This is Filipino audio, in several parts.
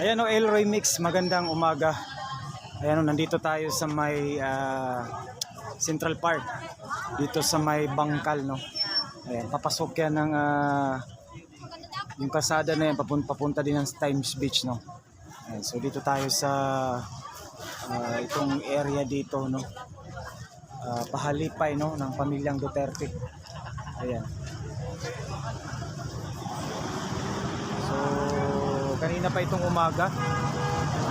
Ayan o, Elroy Mix, magandang umaga. Ayan o, nandito tayo sa may ah, Central Park. Dito sa may Bangkal, no. Ayan, papasok yan ng ah, yung kasada na yan, papunta, papunta din ng Times Beach, no. Ayan, so dito tayo sa ah, itong area dito, no. Ah, pahalipay, no, ng pamilyang Duterte. Ayan. So, kanina pa itong umaga.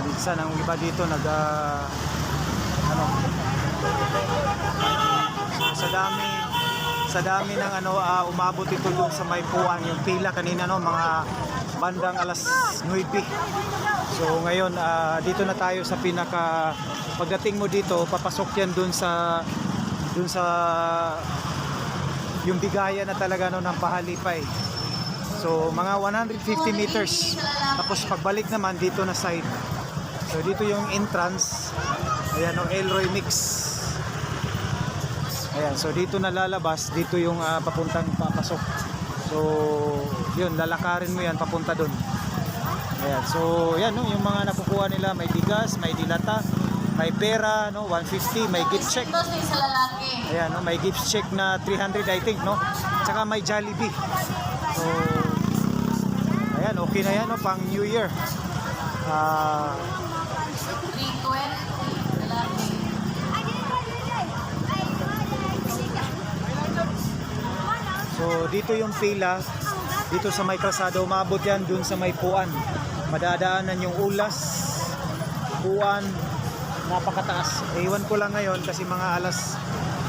Minsan ang iba dito nag ah, ano sa dami sa dami ng ano ah, umabot ito doon sa may puwan yung pila kanina no mga bandang alas 9 so ngayon ah, dito na tayo sa pinaka pagdating mo dito papasok yan doon sa doon sa yung bigaya na talaga no ng pahalipay So mga 150 meters. Tapos pagbalik naman dito na side. So dito yung entrance. Ayan o Elroy Mix. Ayan, so dito na lalabas, dito yung ah, papuntang papasok. So yun, lalakarin mo yan papunta doon. Ayan, so yan no, yung mga nakukuha nila, may bigas, may dilata, may pera, no, 150, may gift check. Ayan, no, may gift check na 300 I think, no? Tsaka may Jollibee. So, ayan, okay na yan, no? Pang New Year. Ah, 320. Lalaki. so, dito yung pila. Dito sa may kalsada, umabot yan dun sa may puan. Madadaanan yung ulas, puan, napakataas. Ewan ko lang ngayon kasi mga alas,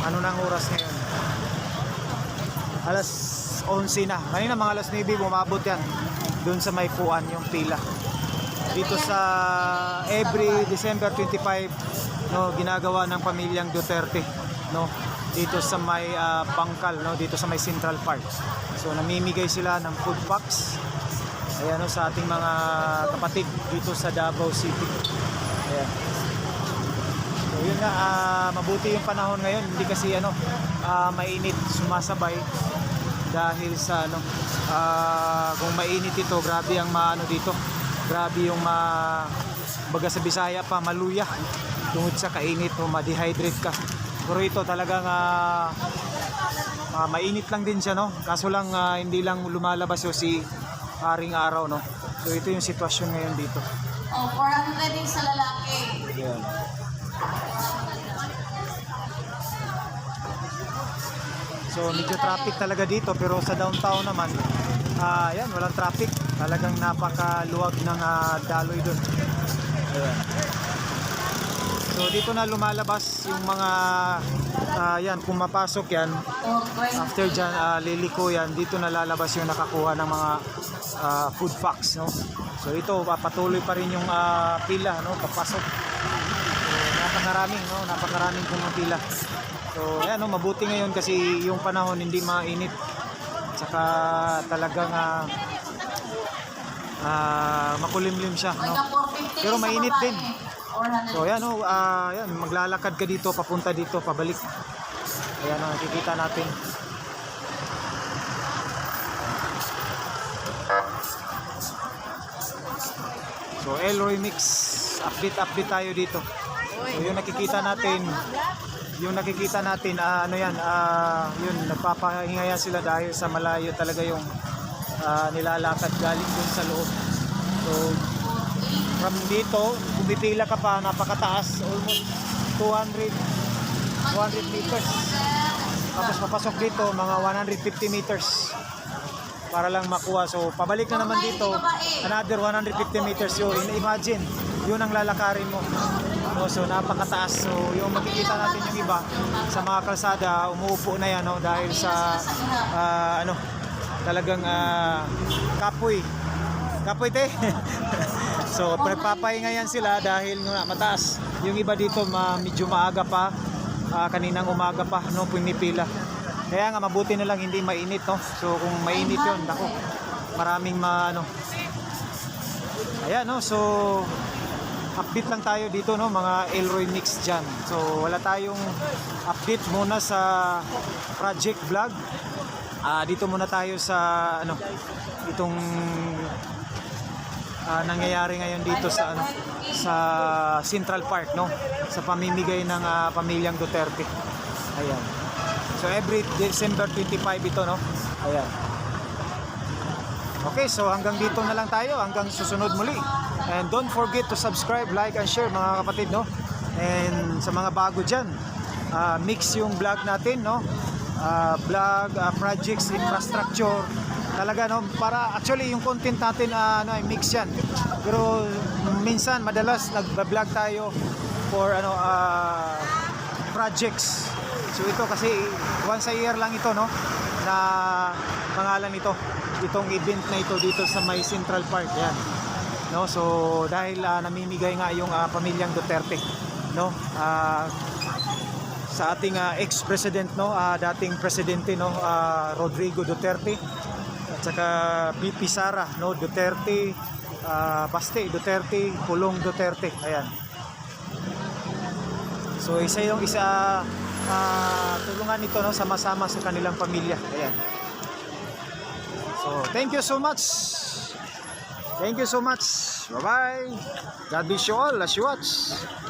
ano nang oras ngayon? Alas 11 na. Kanina mga alas 9 bumabot yan. Doon sa may puan yung pila. Dito sa every December 25 no ginagawa ng pamilyang Duterte no dito sa may ah, Bangkal no dito sa may Central Park. So namimigay sila ng food packs ayan no sa ating mga kapatid dito sa Davao City. Ayan. So yun nga, ah, mabuti yung panahon ngayon, hindi kasi ano, ah, mainit sumasabay dahil sa ano, ah, kung mainit ito, grabe ang maano dito. Grabe yung ma baga sa Bisaya pa maluya tungod sa kainit o ma-dehydrate ka. Pero ito talagang ah, ah, mainit lang din siya no. Kaso lang ah, hindi lang lumalabas yung si Haring Araw no. So ito yung sitwasyon ngayon dito. Oh, 400 din sa lalaki. Ayan. So medyo traffic talaga dito pero sa downtown naman yan walang traffic. Talagang napakaluwag ng ah, daloy doon. So dito na lumalabas yung mga yan kung mapasok yan 20. after dyan ah, liliko yan dito na lalabas yung nakakuha ng mga ah, food packs no. So ito papatuloy pa rin yung ah, pila no papasok. So, napakaraming no, napakaraming pumapila. So ayan no, mabuti ngayon kasi yung panahon hindi mainit. Tsaka talagang ah, ah, makulimlim siya no. ka 450 Pero mainit din. 400. So ayan oh, ah, ayan, maglalakad ka dito papunta dito pabalik. Ayan oh, nakikita natin. So Elroy Mix, update update tayo dito. So yung nakikita natin, yung nakikita natin ah, ano yan, ah, yun nagpapahinga yan sila dahil sa malayo talaga yung ah, nilalakad galing dun sa loob. So from dito, pumipila ka pa, napakataas, almost 200, 200 meters. Tapos papasok dito, mga 150 meters para lang makuha. So, pabalik na naman dito, another 150 meters yun. Imagine, yun ang lalakarin mo. No, so, napakataas. So, yung makikita natin yung iba sa mga kalsada, umuupo na yan no, dahil sa, ah, ano, talagang ah, kapoy. Kapoy, te. so, nagpapahinga yan sila dahil nga mataas. Yung iba dito, ma, medyo maaga pa. Ah, kaninang umaga pa, no, pumipila. Kaya nga mabuti na lang hindi mainit, no. So kung mainit 'yon, nako, maraming ma ano. Ayan, no. So update lang tayo dito, no, mga Elroy Mix diyan. So wala tayong update muna sa project vlog. Ah, dito muna tayo sa ano, itong ah, nangyayari ngayon dito sa ano, sa Central Park, no? Sa pamimigay ng ah, pamilyang Duterte. Ayan. So every December 25 ito, no? Ayan. Okay, so hanggang dito na lang tayo, hanggang susunod muli. And don't forget to subscribe, like, and share mga kapatid, no? And sa mga bago dyan, ah, mix yung vlog natin, no? Ah, vlog, ah, projects, infrastructure, talaga, no? Para actually yung content natin, ah, ano, mix yan. Pero minsan, madalas nag-vlog tayo for ano, ah, projects. So ito kasi once a year lang ito, no? Na pangalan nito itong event na ito dito sa may Central Park yan no so dahil ah, namimigay nga yung ah, pamilyang Duterte no Ah, sa ating ah, ex-president no ah, dating presidente no ah, Rodrigo Duterte at saka BP Sara no Duterte ah, Baste Duterte Pulong Duterte ayan so isa yung isa ah, tulungan nito no sama-sama sa kanilang pamilya ayan So, thank you so much. Thank you so much. Bye-bye. God bless you all as you watch.